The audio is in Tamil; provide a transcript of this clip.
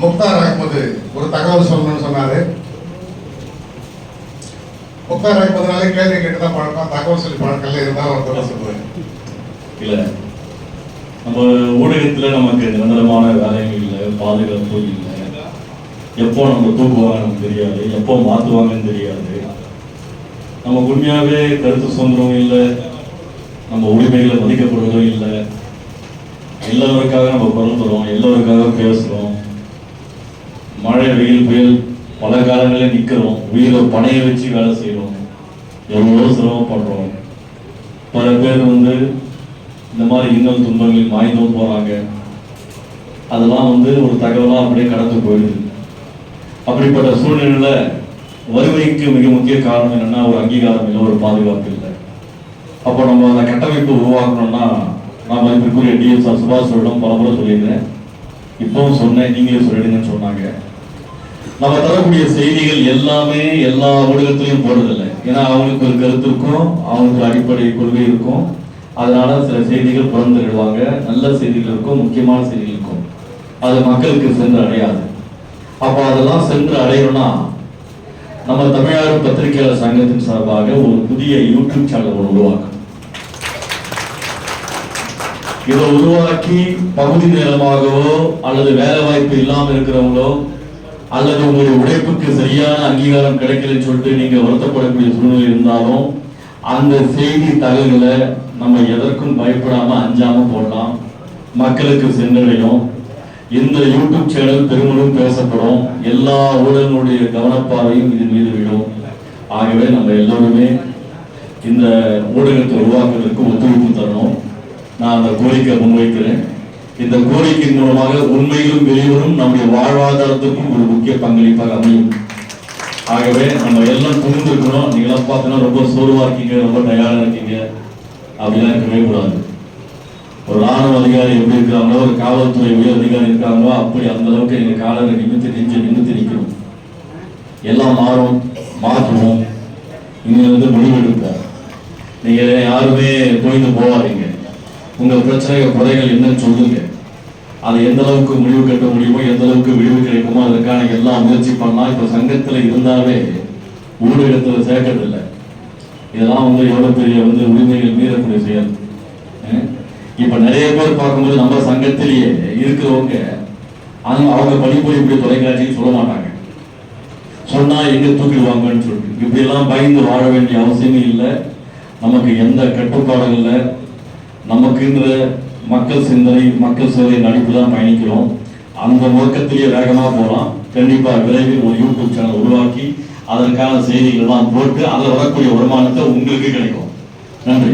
முக்தார் அகமது ஒரு தகவல் சொல்லணும்னு சொன்னாரு. முக்தார் அகமதுனாலே கேள்வி கேட்டுதான் பழக்கம் தகவல் சொல்லி பழக்கம் இருந்தால் ஒரு தகவல் சொல்லுவேன் இல்ல. நம்ம ஊடகத்துல நமக்கு நிரந்தரமான வேலைகள் இல்லை பாதுகாப்பு இல்லை. எப்போ நம்ம தூக்குவாங்க நமக்கு தெரியாது எப்போ மாத்துவாங்கன்னு தெரியாது. நம்ம உண்மையாவே கருத்து சுதந்திரம் இல்லை நம்ம உரிமைகளை மதிக்கப்படுறதும் இல்லை. எல்லோருக்காக நம்ம குரல் எல்லோருக்காக பேசுகிறோம் மழை வெயில் புயல் பல காலங்களில் நிற்கிறோம் உயிரை பணைய வச்சு வேலை செய்கிறோம் எவ்வளோ சிரமப்படுறோம் பல பேர் வந்து இந்த மாதிரி இன்னும் துன்பங்களில் மாய்ந்தும் போகிறாங்க அதெல்லாம் வந்து ஒரு தகவலாக அப்படியே கடந்து போயிடுது. அப்படிப்பட்ட சூழ்நிலையில் வறுமைக்கு மிக முக்கிய காரணம் என்னென்னா ஒரு அங்கீகாரம் இல்லை ஒரு பாதுகாப்பு இல்லை. அப்போ நம்ம அந்த கட்டமைப்பு உருவாக்கணும்னா நான் மதிப்பிற்குரிய டிஎஸ்ஆர் சுபாஷ் சொல்லிடம் பல முறை சொல்லியிருந்தேன். இப்பவும் சொன்னேன் நீங்களே சொல்லிடுங்கன்னு சொன்னாங்க. நம்ம தரக்கூடிய செய்திகள் எல்லாமே எல்லா ஊடகத்திலையும் போடுறதில்லை. ஏன்னா அவங்களுக்கு ஒரு கருத்து இருக்கும் அவங்களுக்கு ஒரு அடிப்படை கொள்கை இருக்கும். அதனால சில செய்திகள் புறந்துடுவாங்க நல்ல செய்திகள் இருக்கும் முக்கியமான செய்திகள் இருக்கும். அது மக்களுக்கு சென்று அடையாது. அப்போ அதெல்லாம் சென்று அடையணும்னா நம்ம தமிழ்நாடு பத்திரிகையாளர் சங்கத்தின் சார்பாக ஒரு புதிய யூடியூப் சேனல் ஒன்று உருவாக்கணும். இதை உருவாக்கி பகுதி நேரமாகவோ அல்லது வேலை வாய்ப்பு இல்லாம இருக்கிறவங்களோ அல்லது உங்களுடைய உழைப்புக்கு சரியான அங்கீகாரம் கிடைக்கலன்னு சொல்லிட்டு நீங்க வருத்தப்படக்கூடிய சூழ்நிலை இருந்தாலும் அந்த செய்தி தகவல்களை நம்ம எதற்கும் பயப்படாம அஞ்சாம போடலாம். மக்களுக்கு சென்றடையும். இந்த யூடியூப் சேனல் பெருமளவு பேசப்படும். எல்லா ஊடகங்களுடைய கவனப்பார்வையும் இதன் மீது விடும் ஆகவே நம்ம எல்லோருமே இந்த ஊடகத்தை உருவாக்குவதற்கு ஒத்துழைப்பு தரணும். நான் அந்த கோரிக்கை முன்வைக்கிறேன். இந்த கோரிக்கையின் மூலமாக உண்மையிலும் வெளிவரும் நம்முடைய வாழ்வாதாரத்துக்கும் ஒரு முக்கிய பங்களிப்பாக அமையும். ஆகவே நம்ம எல்லாம் புரிந்துருக்கணும் நீங்களாம் பார்த்தீங்கன்னா ரொம்ப சோர்வா இருக்கீங்க ரொம்ப டயர்டா இருக்கீங்க. அப்படிலாம் இருக்கவே கூடாது. ஒரு ராணுவ அதிகாரி எப்படி இருக்கிறாங்களோ ஒரு காவல்துறை உயர் அதிகாரி இருக்காங்களோ அப்படி அந்த அளவுக்கு எங்க காலரை நிமித்தி நெஞ்ச நிமித்தி நிற்கிறோம் எல்லாம் மாறும் மாற்றுவோம். இங்கிருந்து முடிவெடுப்போம். நீங்க யாருமே போயிட்டு போவாதீங்க உங்க பிரச்சனைகள் குறைகள் என்னன்னு சொல்லுங்க. அதை எந்த அளவுக்கு முடிவு கட்ட முடியுமோ எந்த அளவுக்கு விடிவு கிடைக்குமோ அதற்கான எல்லா முயற்சி பண்ணலாம் இப்ப சங்கத்துல இருந்தாவே இடத்துல சேர்க்கறதில்லை இதெல்லாம் வந்து எவ்வளவு பெரிய வந்து உரிமைகள் மீறக்கூடிய செயல். இப்போ இப்ப நிறைய பேர் பார்க்கும்போது நம்ம சங்கத்திலேயே இருக்கிறவங்க அவங்க அவங்க இப்படி தொலைக்காட்சின்னு சொல்ல மாட்டாங்க. சொன்னா எங்க தூக்கிடுவாங்கன்னு சொல்லிட்டு. இப்படி எல்லாம் பயந்து வாழ வேண்டிய அவசியமே இல்லை. நமக்கு எந்த கட்டுப்பாடும் இல்லை. நமக்குன்ற மக்கள் சிந்தனை மக்கள் சேவை நடிப்பு தான் பயணிக்கிறோம். அந்த நோக்கத்திலேயே வேகமாக போகலாம் கண்டிப்பாக விரைவில் ஒரு யூடியூப் சேனல் உருவாக்கி அதற்கான செய்திகள் எல்லாம் போட்டு அதில் வரக்கூடிய வருமானத்தை உங்களுக்கு கிடைக்கும். நன்றி.